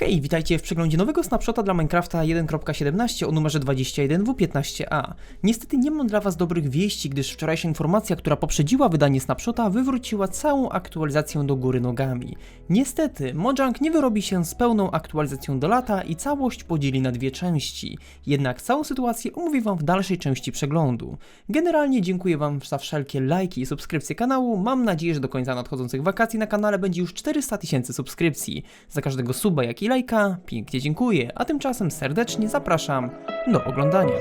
Hej, witajcie w przeglądzie nowego snapshota dla Minecrafta 1.17 o numerze 21W15A. Niestety nie mam dla was dobrych wieści, gdyż wczorajsza informacja, która poprzedziła wydanie snapshota, wywróciła całą aktualizację do góry nogami. Niestety, Mojang nie wyrobi się z pełną aktualizacją do lata i całość podzieli na dwie części. Jednak całą sytuację omówię wam w dalszej części przeglądu. Generalnie dziękuję wam za wszelkie lajki i subskrypcje kanału. Mam nadzieję, że do końca nadchodzących wakacji na kanale będzie już 400 tysięcy subskrypcji. Za każdego suba, jak lajka, pięknie dziękuję, a tymczasem serdecznie zapraszam do oglądania.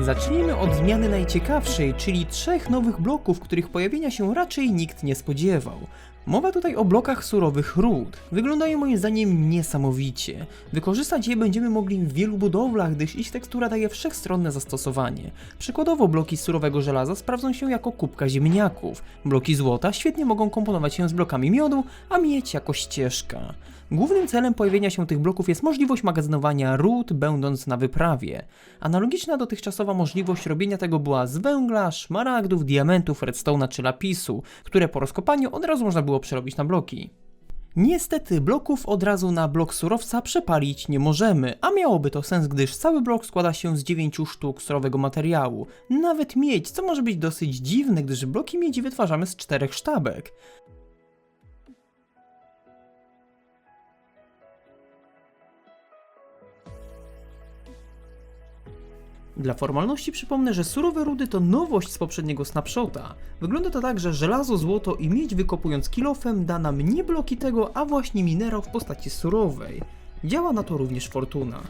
Zacznijmy od zmiany najciekawszej, czyli trzech nowych bloków, których pojawienia się raczej nikt nie spodziewał. Mowa tutaj o blokach surowych ród. Wyglądają moim zdaniem niesamowicie. Wykorzystać je będziemy mogli w wielu budowlach, gdyż ich tekstura daje wszechstronne zastosowanie. Przykładowo bloki surowego żelaza sprawdzą się jako kubka ziemniaków. Bloki złota świetnie mogą komponować się z blokami miodu, a mieć jako ścieżka. Głównym celem pojawienia się tych bloków jest możliwość magazynowania ród, będąc na wyprawie. Analogiczna dotychczasowa możliwość robienia tego była z węgla, szmaragdów, diamentów, redstone'a czy lapisu, które po rozkopaniu od razu można było przerobić na bloki. Niestety bloków od razu na blok surowca przepalić nie możemy, a miałoby to sens, gdyż cały blok składa się z 9 sztuk surowego materiału. Nawet miedź, co może być dosyć dziwne, gdyż bloki miedzi wytwarzamy z czterech sztabek. Dla formalności przypomnę, że surowe rudy to nowość z poprzedniego snapshota. Wygląda to tak, że żelazo, złoto i miedź wykopując kilofem da nam nie bloki tego, a właśnie minerał w postaci surowej. Działa na to również fortuna.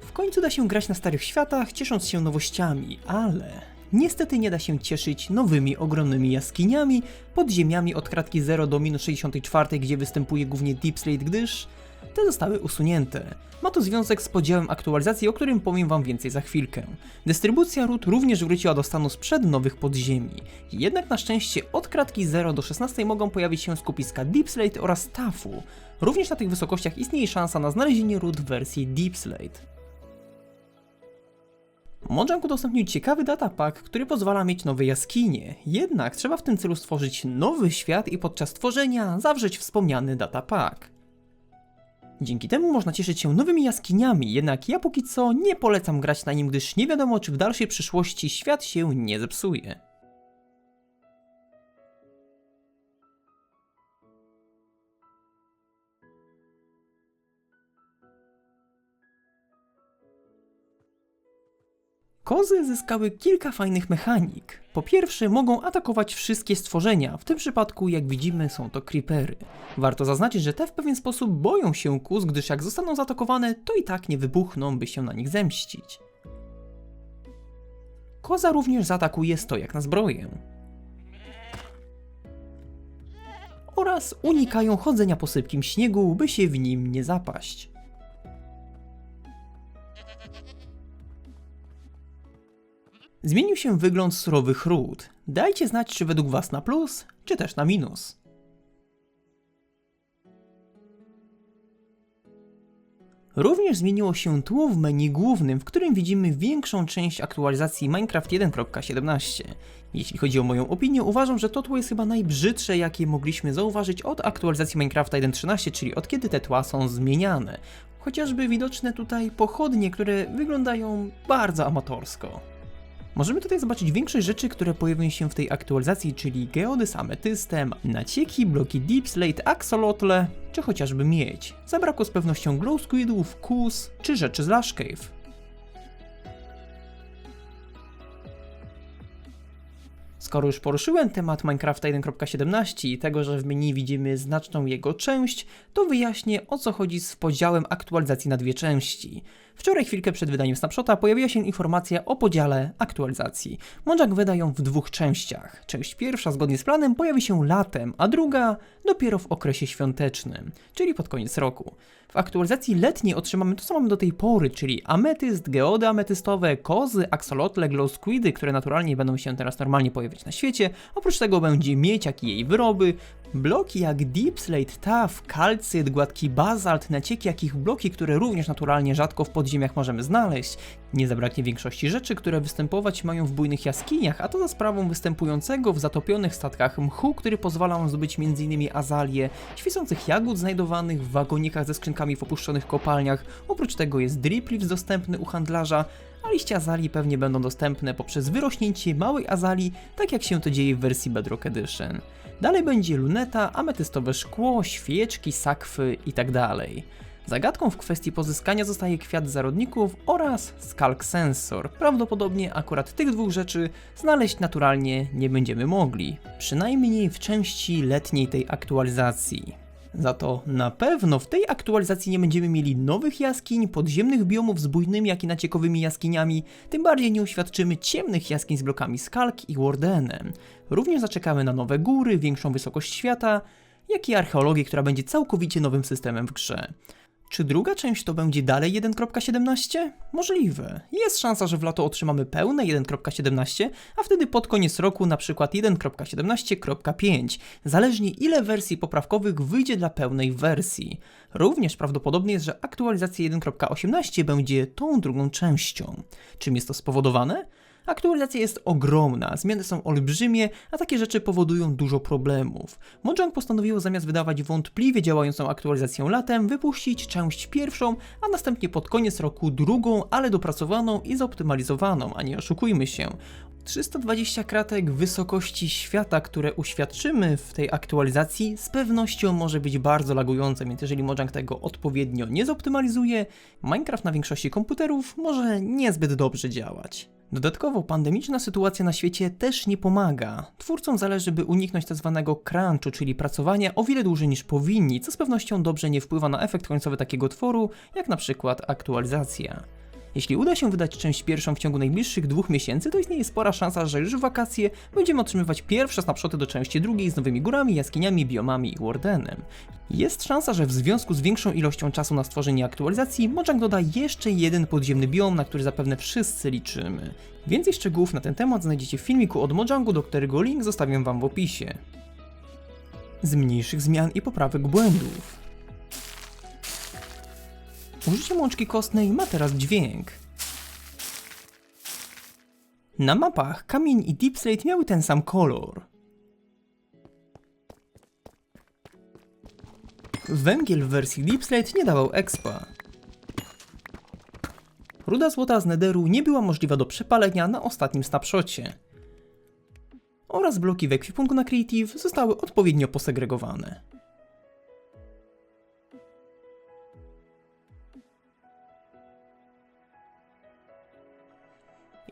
W końcu da się grać na starych światach, ciesząc się nowościami, ale niestety nie da się cieszyć nowymi ogromnymi jaskiniami, podziemiami od kratki 0 do minus 64, gdzie występuje głównie Deep Slate, gdyż te zostały usunięte. Ma to związek z podziałem aktualizacji, o którym powiem wam więcej za chwilkę. Dystrybucja ród również wróciła do stanu sprzed nowych podziemi. Jednak na szczęście od kratki 0 do 16 mogą pojawić się skupiska Deep Slate oraz Tafu. Również na tych wysokościach istnieje szansa na znalezienie ród w wersji Deep Slate. Mojang udostępnił ciekawy datapack, który pozwala mieć nowe jaskinie. Jednak trzeba w tym celu stworzyć nowy świat i podczas tworzenia zawrzeć wspomniany datapack. Dzięki temu można cieszyć się nowymi jaskiniami, jednak ja póki co nie polecam grać na nim, gdyż nie wiadomo czy w dalszej przyszłości świat się nie zepsuje. Kozy zyskały kilka fajnych mechanik. Po pierwsze, mogą atakować wszystkie stworzenia, w tym przypadku, jak widzimy, są to creepery. Warto zaznaczyć, że te w pewien sposób boją się kóz, gdyż jak zostaną zaatakowane, to i tak nie wybuchną, by się na nich zemścić. Koza również zaatakuje stojak na zbroję. Oraz unikają chodzenia po sypkim śniegu, by się w nim nie zapaść. Zmienił się wygląd surowych ród. Dajcie znać, czy według Was na plus, czy też na minus. Również zmieniło się tło w menu głównym, w którym widzimy większą część aktualizacji Minecraft 1.17. Jeśli chodzi o moją opinię, uważam, że to tło jest chyba najbrzydsze, jakie mogliśmy zauważyć od aktualizacji Minecrafta 1.13, czyli od kiedy te tła są zmieniane. Chociażby widoczne tutaj pochodnie, które wyglądają bardzo amatorsko. Możemy tutaj zobaczyć większość rzeczy, które pojawią się w tej aktualizacji, czyli geody z ametystem, nacieki, bloki Deep Slate, axolotle, czy chociażby miedź. Zabrakło z pewnością glow squidów, kus, czy rzeczy z Lash Cave. Skoro już poruszyłem temat Minecrafta 1.17 i tego, że w menu widzimy znaczną jego część, to wyjaśnię o co chodzi z podziałem aktualizacji na dwie części. Wczoraj, chwilkę przed wydaniem snapshota, pojawiła się informacja o podziale aktualizacji. Mojang wyda ją w dwóch częściach. Część pierwsza, zgodnie z planem, pojawi się latem, a druga dopiero w okresie świątecznym, czyli pod koniec roku. W aktualizacji letniej otrzymamy to, co mamy do tej pory, czyli ametyst, geody ametystowe, kozy, axolotle, glow squidy, które naturalnie będą się teraz normalnie pojawiać na świecie. Oprócz tego będzie miedź, jak i jej wyroby, Bloki jak Deep Slate, TAF, kalcyt, gładki bazalt, nacieki, jak ich bloki, które również naturalnie rzadko w podziemiach możemy znaleźć. Nie zabraknie większości rzeczy, które występować mają w bujnych jaskiniach, a to za sprawą występującego w zatopionych statkach mchu, który pozwala nam zdobyć m.in. azalie, świecących jagód znajdowanych w wagonikach ze skrzynkami w opuszczonych kopalniach. Oprócz tego jest drip dostępny u handlarza, a liście azalii pewnie będą dostępne poprzez wyrośnięcie małej azalii, tak jak się to dzieje w wersji Bedrock Edition. Dalej będzie luneta, ametystowe szkło, świeczki, sakwy itd. Zagadką w kwestii pozyskania zostaje kwiat zarodników oraz skalk sensor. Prawdopodobnie akurat tych dwóch rzeczy znaleźć naturalnie nie będziemy mogli, przynajmniej w części letniej tej aktualizacji. Za to na pewno w tej aktualizacji nie będziemy mieli nowych jaskiń, podziemnych biomów z bujnymi jak i naciekowymi jaskiniami, tym bardziej nie uświadczymy ciemnych jaskiń z blokami skalk i wardenem. Również zaczekamy na nowe góry, większą wysokość świata, jak i archeologię, która będzie całkowicie nowym systemem w grze. Czy druga część to będzie dalej 1.17? Możliwe. Jest szansa, że w lato otrzymamy pełne 1.17, a wtedy pod koniec roku na przykład 1.17.5, zależnie ile wersji poprawkowych wyjdzie dla pełnej wersji. Również prawdopodobne jest, że aktualizacja 1.18 będzie tą drugą częścią. Czym jest to spowodowane? Aktualizacja jest ogromna, zmiany są olbrzymie, a takie rzeczy powodują dużo problemów. Mojang postanowiło zamiast wydawać wątpliwie działającą aktualizację latem, wypuścić część pierwszą, a następnie pod koniec roku drugą, ale dopracowaną i zoptymalizowaną, a nie oszukujmy się. 320 kratek wysokości świata, które uświadczymy w tej aktualizacji, z pewnością może być bardzo lagujące, więc jeżeli Mojang tego odpowiednio nie zoptymalizuje, Minecraft na większości komputerów może niezbyt dobrze działać. Dodatkowo pandemiczna sytuacja na świecie też nie pomaga. Twórcom zależy, by uniknąć tzw. crunchu, czyli pracowania o wiele dłużej niż powinni, co z pewnością dobrze nie wpływa na efekt końcowy takiego tworu, jak na przykład aktualizacja. Jeśli uda się wydać część pierwszą w ciągu najbliższych dwóch miesięcy, to istnieje spora szansa, że już w wakacje będziemy otrzymywać pierwsze snapshoty do części drugiej z nowymi górami, jaskiniami, biomami i wardenem. Jest szansa, że w związku z większą ilością czasu na stworzenie aktualizacji, Mojang doda jeszcze jeden podziemny biom, na który zapewne wszyscy liczymy. Więcej szczegółów na ten temat znajdziecie w filmiku od Mojangu, do którego link zostawiam wam w opisie. Z mniejszych zmian i poprawek błędów. Użycie łączki kostnej ma teraz dźwięk. Na mapach kamień i Deep Slate miały ten sam kolor. Węgiel w wersji Deep Slate nie dawał expa. Ruda złota z Netheru nie była możliwa do przepalenia na ostatnim snapshocie. Oraz bloki w ekwipunku na Creative zostały odpowiednio posegregowane.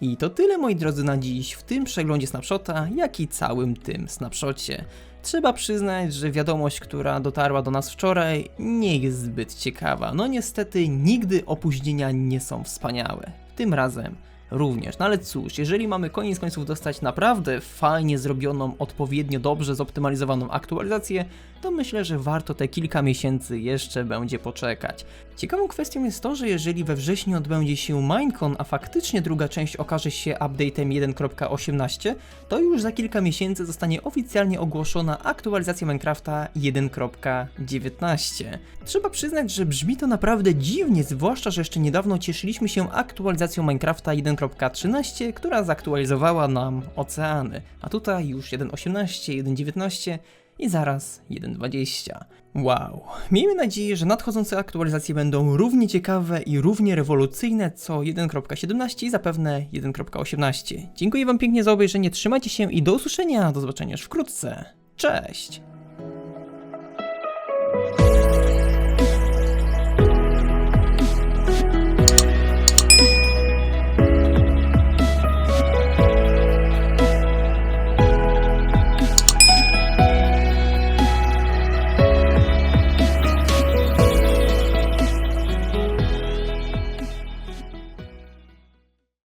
I to tyle moi drodzy na dziś w tym przeglądzie snapshota, jak i całym tym snapshocie. Trzeba przyznać, że wiadomość, która dotarła do nas wczoraj, nie jest zbyt ciekawa. No niestety nigdy opóźnienia nie są wspaniałe. Tym razem również. No ale cóż, jeżeli mamy koniec końców dostać naprawdę fajnie zrobioną, odpowiednio dobrze zoptymalizowaną aktualizację, to myślę, że warto te kilka miesięcy jeszcze będzie poczekać. Ciekawą kwestią jest to, że jeżeli we wrześniu odbędzie się Minecon, a faktycznie druga część okaże się update'em 1.18, to już za kilka miesięcy zostanie oficjalnie ogłoszona aktualizacja Minecrafta 1.19. Trzeba przyznać, że brzmi to naprawdę dziwnie, zwłaszcza, że jeszcze niedawno cieszyliśmy się aktualizacją Minecrafta 1.13, która zaktualizowała nam oceany, a tutaj już 1.18, 1.19 i zaraz 1.20. Wow. Miejmy nadzieję, że nadchodzące aktualizacje będą równie ciekawe i równie rewolucyjne co 1.17 i zapewne 1.18. Dziękuję Wam pięknie za obejrzenie, trzymajcie się i do usłyszenia, do zobaczenia już wkrótce. Cześć!